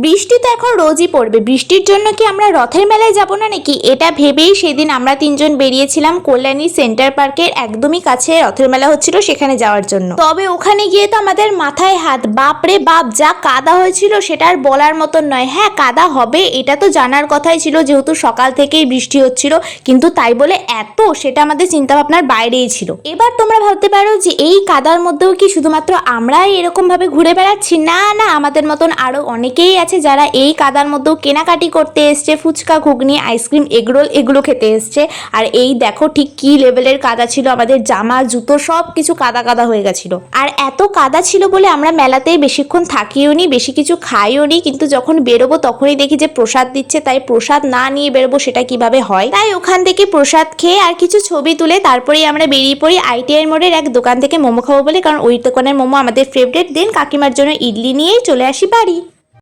বৃষ্টি তো এখন রোজই পড়বে। বৃষ্টির জন্য কি আমরা রথের মেলায় যাব না নাকি? এটা ভেবেই সেদিন আমরা তিনজন বেরিয়েছিলাম কল্যাণী সেন্টার পার্কের একদমই কাছে রথের মেলা হচ্ছিল সেখানে যাওয়ার জন্য। তবে ওখানে গিয়ে তো আমাদের মাথায় হাত বাপরে বাপ, যা কাদা হয়েছিল সেটা আর বলার মতন নয়। হ্যাঁ কাদা হবে, এটা তো জানার কথাই ছিল যেহেতু সকাল থেকেই বৃষ্টি হচ্ছিল, কিন্তু তাই বলে এত সেটা আমাদের চিন্তা ভাবনার বাইরেই ছিল। এবার তোমরা ভাবতে পারো যে এই কাদার মধ্যেও কি শুধুমাত্র আমরাই এরকম ভাবে ঘুরে বেড়াচ্ছি? না না, আমাদের মতন আরও অনেকেই আছে যারা এই কাদার মধ্যেও কেনাকাটি করতে এসছে, ফুচকা, ঘুগনি, আইসক্রিম, এগরোল এগুলো খেতে এসছে। আর এই দেখো ঠিক কি লেভেলের কাদা ছিল, আমাদের জামা, জুতো সব কিছু কাদা কাদা হয়ে গেছিল। আর এত কাদা ছিল বলে আমরা মেলাতেই বেশিক্ষণ থাকিও নি, বেশি কিছু খাইও নি, কিন্তু যখন বেরোবো তখনই দেখি যে প্রসাদ দিচ্ছে, তাই প্রসাদ না নিয়ে বেরোবো সেটা কীভাবে হয়? তাই ওখান থেকে প্রসাদ খেয়ে আর কিছু ছবি তুলে তারপরেই আমরা বেরিয়ে পড়ি আইটিআই মোড়ের এক দোকান থেকে মোমো খাব বলে, কারণ ওই দোকানের মোমো আমাদের ফেভারিট দেন কাকিমার জন্য ইডলি নিয়েই চলে আসি বাড়ি।